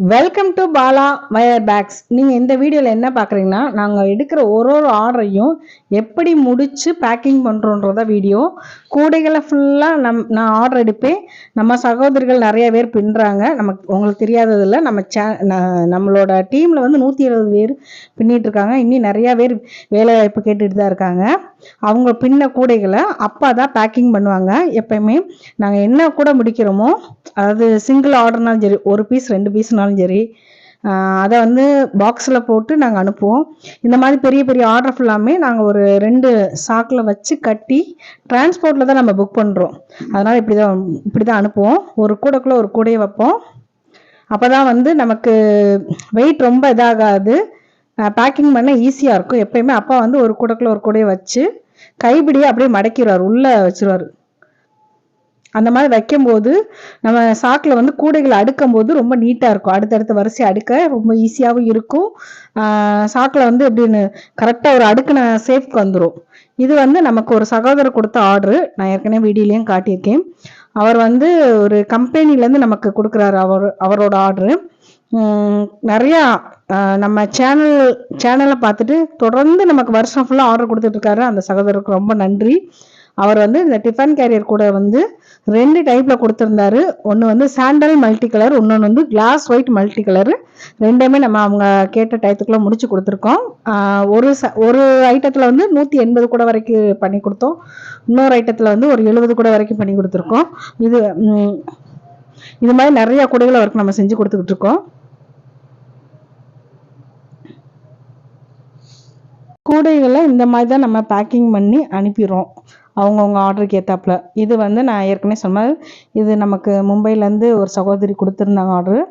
Welcome to Bala wire packs நீங்கள் இந்த வீடியோவில் என்ன பார்க்குறீங்கன்னா நாங்கள் எடுக்கிற ஒரு ஒரு ஆர்டரையும் எப்படி முடித்து பேக்கிங் பண்ணுறோன்றத வீடியோ கூடைகளை ஃபுல்லாக நம் நான் ஆர்டர் எடுப்பேன். நம்ம சகோதரிகள் நிறைய பேர் பின்னுறாங்க. நமக்கு உங்களுக்கு தெரியாததில்ல நம்ம சே ந- நம்மளோட டீமில் வந்து நூற்றி எழுபது பேர் பின்னிட்டு இருக்காங்க இன்னும் நிறையா பேர் வேலைவாய்ப்பு கேட்டுகிட்டு கேட்டுட்டு தான் இருக்காங்க. அவங்க பின்ன கூடைகளை அப்பா தான் பேக்கிங் பண்ணுவாங்க. எப்பயுமே நாங்கள் என்ன கூட முடிக்கிறோமோ அதாவது சிங்கிள் ஆர்டர்னாலும் சரி ஒரு பீஸ் ரெண்டு பீஸ்னாலும் சரி அதை வந்து பாக்ஸில் போட்டு நாங்கள் அனுப்புவோம். இந்த மாதிரி பெரிய பெரிய ஆர்டர் ஃபுல்லாமே நாங்கள் ஒரு ரெண்டு சாக்கில் வச்சு கட்டி டிரான்ஸ்போர்ட்டில் தான் நம்ம புக் பண்ணுறோம் அதனால் இப்படி தான் இப்படி தான் அனுப்புவோம். ஒரு கூடக்குள்ளே ஒரு கூடையை வைப்போம். அப்போ தான் வந்து நமக்கு வெயிட் ரொம்ப இதாகாது. பேக்கிங் பண்ண ஈஸியாக இருக்கும். எப்பயுமே அப்பா வந்து ஒரு கூடக்குள்ளே ஒரு கூடையை வச்சு கைப்பிடியை அப்படியே மடக்கிடுவார் உள்ளே வச்சிருவார். அந்த மாதிரி வைக்கும்போது நம்ம சாக்கில் வந்து கூடைகளை அடுக்கும் போது ரொம்ப நீட்டாக இருக்கும். அடுத்தடுத்த வரிசை அடுக்க ரொம்ப ஈஸியாகவும் இருக்கும். சாக்கில் வந்து எப்படின்னு கரெக்டாக ஒரு அடுக்கின சேஃப்க்கு வந்துடும் இது வந்து நமக்கு ஒரு சகோதரர் கொடுத்த ஆர்டரு நான் ஏற்கனவே வீடியோலையும் காட்டியிருக்கேன். அவர் வந்து ஒரு கம்பெனிலேருந்து நமக்கு கொடுக்குறாரு அவர் அவரோட ஆர்டரு நிறையா நம்ம சேனல் சேனலை பார்த்துட்டு தொடர்ந்து நமக்கு வருஷம் ஃபுல்லாக ஆர்டர் கொடுத்துட்ருக்காரு அந்த சகோதரருக்கு ரொம்ப நன்றி. அவர் வந்து இந்த டிஃபன் கேரியர் கூட வந்து ரெண்டு டைப்பில் கொடுத்துருந்தாரு. ஒன்று வந்து சாண்டல் மல்டி கலர் இன்னொன்று வந்து கிளாஸ் ஒயிட் மல்டி கலரு ரெண்டுமே நம்ம அவங்க கேட்ட டயத்துக்குள்ளே முடிச்சு கொடுத்துருக்கோம். ஒரு ச ஒரு ஐட்டத்தில் வந்து நூற்றி எண்பது கூட வரைக்கும் பண்ணி கொடுத்தோம். இன்னொரு ஐட்டத்தில் வந்து ஒரு எழுபது கூட வரைக்கும் பண்ணி கொடுத்துருக்கோம். இது இது மாதிரி நிறைய கூடைகளை அவருக்கு நம்ம செஞ்சு கொடுத்துக்கிட்டு இருக்கோம். கூடைகளை இந்த மாதிரி தான் நம்ம பேக்கிங் பண்ணி அனுப்பிடுறோம். அவங்கவுங்க ஆர்டருக்கு ஏற்றாப்புல இது வந்து நான் ஏற்கனவே சொன்னது இது நமக்கு மும்பைலேருந்து ஒரு சகோதரி கொடுத்துருந்தாங்க ஆர்டரு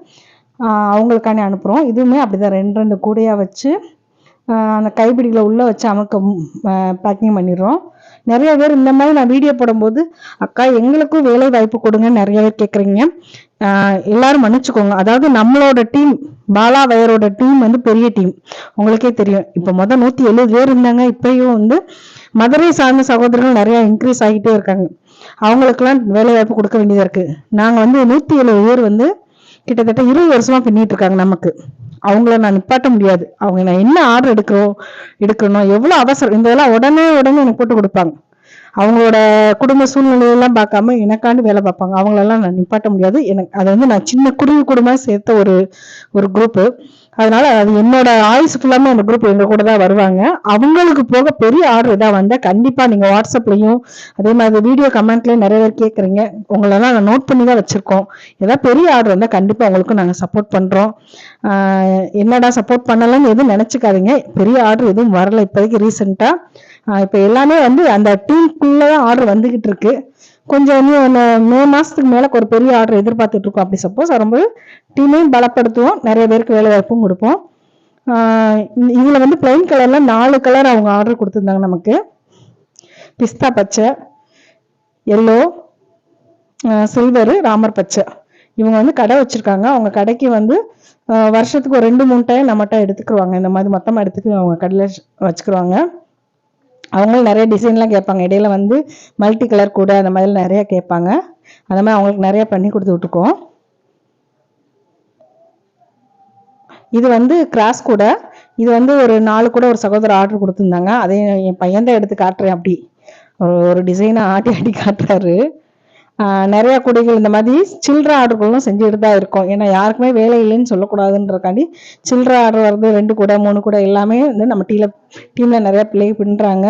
அவங்களுக்கானே அனுப்புகிறோம் இதுவுமே அப்படி தான் ரெண்டு ரெண்டு கூடையாக வச்சு அந்த கைப்பிடிகளை உள்ளே வச்சு அமுக்க பேக்கிங் பண்ணிடுறோம். நிறைய பேர் இந்த மாதிரி நான் வீடியோ போடும்போது அக்கா எங்களுக்கும் வேலை வாய்ப்பு கொடுங்க நிறைய பேர் கேட்குறீங்க எல்லாரும் மன்னிச்சுக்கோங்க. அதாவது நம்மளோட டீம் பாலா வயரோட டீம் வந்து பெரிய டீம் உங்களுக்கே தெரியும். இப்போ மொதல் நூற்றி எழுபது பேர் இருந்தாங்க. இப்பயும் வந்து மதுரை சார்ந்த சகோதரர்கள் நிறையா இன்க்ரீஸ் ஆகிட்டே இருக்காங்க. அவங்களுக்கெல்லாம் வேலை வாய்ப்பு கொடுக்க வேண்டியதாக இருக்குது நாங்கள் வந்து நூற்றி எழுபது பேர் வந்து கிட்டத்தட்ட இருபது வருஷமாக பின்னிட்டு இருக்காங்க நமக்கு. அவங்கள நான் நிப்பாட்ட முடியாது. அவங்க நான் என்ன ஆர்டர் எடுக்கிறோம் எடுக்கணும் எவ்வளோ அவசரம் இந்த இதெல்லாம் உடனே உடனே எனக்கு போட்டு கொடுப்பாங்க. அவங்களோட குடும்ப சூழ்நிலையெல்லாம் பார்க்காம எனக்காண்டு வேலை பார்ப்பாங்க. அவங்களெல்லாம் நான் நிப்பாட்ட முடியாது. எனக்கு அது வந்து நான் சின்ன குருவி குடும்பமாக சேர்த்த ஒரு ஒரு குரூப்பு அதனால அது என்னோட ஆயுசு ஃபுல்லாமே அந்த குரூப் எங்க கூட தான் வருவாங்க. அவங்களுக்கு போக பெரிய ஆர்டர் இதாக வந்தால் கண்டிப்பா நீங்க வாட்ஸ்அப்லையும் அதே மாதிரி வீடியோ கமெண்ட்லேயும் நிறைய பேர் கேட்குறீங்க உங்களெல்லாம் நாங்கள் நோட் பண்ணி தான் வச்சிருக்கோம். ஏதாவது பெரிய ஆர்டர் வந்தால் கண்டிப்பா உங்களுக்கு நாங்கள் சப்போர்ட் பண்றோம். என்னடா சப்போர்ட் பண்ணலன்னு எதுவும் நினைச்சுக்காதீங்க. பெரிய ஆர்டர் எதுவும் வரல இப்போதைக்கு ரீசெண்டாக இப்போ எல்லாமே வந்து அந்த டீமுக்குள்ள தான் ஆர்டர் வந்துகிட்டு இருக்கு. கொஞ்சம் இன்னும் ஒன்று மே மாதத்துக்கு மேலே ஒரு பெரிய ஆர்டர் எதிர்பார்த்துட்டு இருக்கோம். அப்படி சப்போஸ் வரும்போது டீமையும் பலப்படுத்துவோம். நிறைய பேருக்கு வேலை வாய்ப்பும் கொடுப்போம். இதில் வந்து பிளைன் கலரில் நாலு கலர் அவங்க ஆர்டர் கொடுத்துருந்தாங்க நமக்கு. பிஸ்தா பச்சை எல்லோ சில்வரு ராமர் பச்சை. இவங்க வந்து கடை வச்சுருக்காங்க. அவங்க கடைக்கு வந்து வருஷத்துக்கு ஒரு ரெண்டு மூணு டைம் நம்மகிட்ட எடுத்துக்குருவாங்க இந்த மாதிரி மொத்தமாக எடுத்துக்கு அவங்க கடையில் வச்சுக்கிருவாங்க அவங்களும் நிறைய டிசைன்லாம் கேட்பாங்க. இடையில வந்து மல்டி கலர் கூட அந்த மாதிரி நிறைய கேட்பாங்க. அந்த மாதிரி அவங்களுக்கு நிறைய பண்ணி கொடுத்து விட்டுக்குவோம். இது வந்து கிராஸ் கூட இது வந்து ஒரு நாலு கூட ஒரு சகோதரர் ஆர்டர் கொடுத்துருந்தாங்க. அதையும் என் பையன் தான் எடுத்து காட்டுறேன் அப்படி. ஒரு ஒரு டிசைனை ஆட்டி ஆட்டி காட்டுறாரு. நிறைய கூடைகள் இந்த மாதிரி சில்லற ஆர்டர்களும் செஞ்சுட்டு தான் இருக்கோம். ஏன்னா யாருக்குமே வேலை இல்லைன்னு சொல்லக்கூடாதுன்றக்காண்டி சில்லற ஆர்டர் வருது ரெண்டு கூட மூணு கூட எல்லாமே வந்து நம்ம டீல டீம்ல நிறைய பிள்ளை பின்னுறாங்க.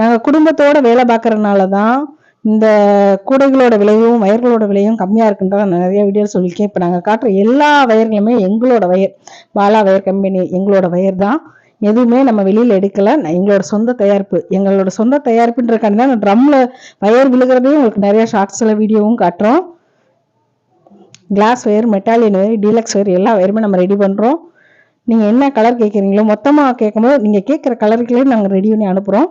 நாங்கள் குடும்பத்தோட வேலை பார்க்கறதுனால தான் இந்த கூடைகளோட விலையும் வயர்களோட விலையும் கம்மியாக இருக்குன்றத நான் நிறைய வீடியோ சொல்லியிருக்கேன். இப்போ நாங்கள் காட்டுற எல்லா வயர்களுமே எங்களோட வயர் பாலா வயர் கம்பெனி எங்களோட வயர் தான். எதுவுமே நம்ம வெளியில் எடுக்கல. எங்களோட சொந்த தயாரிப்பு. எங்களோட சொந்த தயாரிப்புன்றக்காண்டி தான் ட்ரம்மில் வயர் விழுகிறதையும் உங்களுக்கு நிறைய ஷார்ட்ஸில் வீடியோவும் காட்டுறோம். Glass wire metallion wire deluxe wire எல்லா ஒயருமே நம்ம ரெடி பண்ணுறோம் நீங்கள் என்ன கலர் கேட்குறீங்களோ மொத்தமாக கேட்கும்போது நீங்கள் கேட்குற கலருக்குள்ளே நாங்கள் ரெடி பண்ணி அனுப்புகிறோம்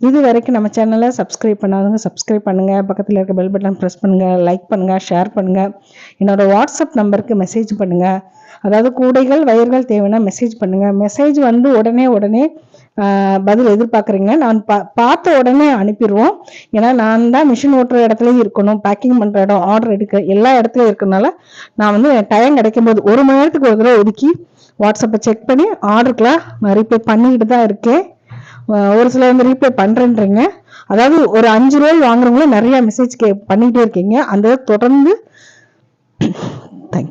இது வரைக்கும் நம்ம சேனலை சப்ஸ்கிரைப் பண்ணாதவங்க சப்ஸ்கிரைப் பண்ணுங்கள் பக்கத்தில் இருக்க பெல் பட்டன் ப்ரெஸ் பண்ணுங்கள் லைக் பண்ணுங்கள் ஷேர் பண்ணுங்கள் என்னோட வாட்ஸ்அப் நம்பருக்கு மெசேஜ் பண்ணுங்கள் அதாவது கூடைகள் வயர்கள் தேவைன்னா மெசேஜ் பண்ணுங்கள் மெசேஜ் வந்து உடனே உடனே பதில் எதிர்பார்க்குறீங்க. நான் பா பார்த்த உடனே அனுப்பிடுவோம். ஏன்னா நான் தான் மிஷின் ஓட்டுற இடத்துலையும் இருக்கணும். பேக்கிங் பண்ணுற இடம் ஆர்டர் எடுக்க எல்லா இடத்துலையும் இருக்கறனால நான் வந்து டைம் கிடைக்கும் போது ஒரு மணி நேரத்துக்கு ஒரு தடவை ஒதுக்கி வாட்ஸ்அப்பை செக் பண்ணி ஆர்டருக்கெலாம் நான் ரீப்ளை பண்ணிக்கிட்டு தான் இருக்கேன். ஒரு சிலர் வந்து ரீப்ளை பண்ணுறேன்றீங்க அதாவது ஒரு அஞ்சு ரூபாய் வாங்குறவங்களும் நிறைய மெசேஜ் கே பண்ணிக்கிட்டே இருக்கீங்க. அந்த தொடர்ந்து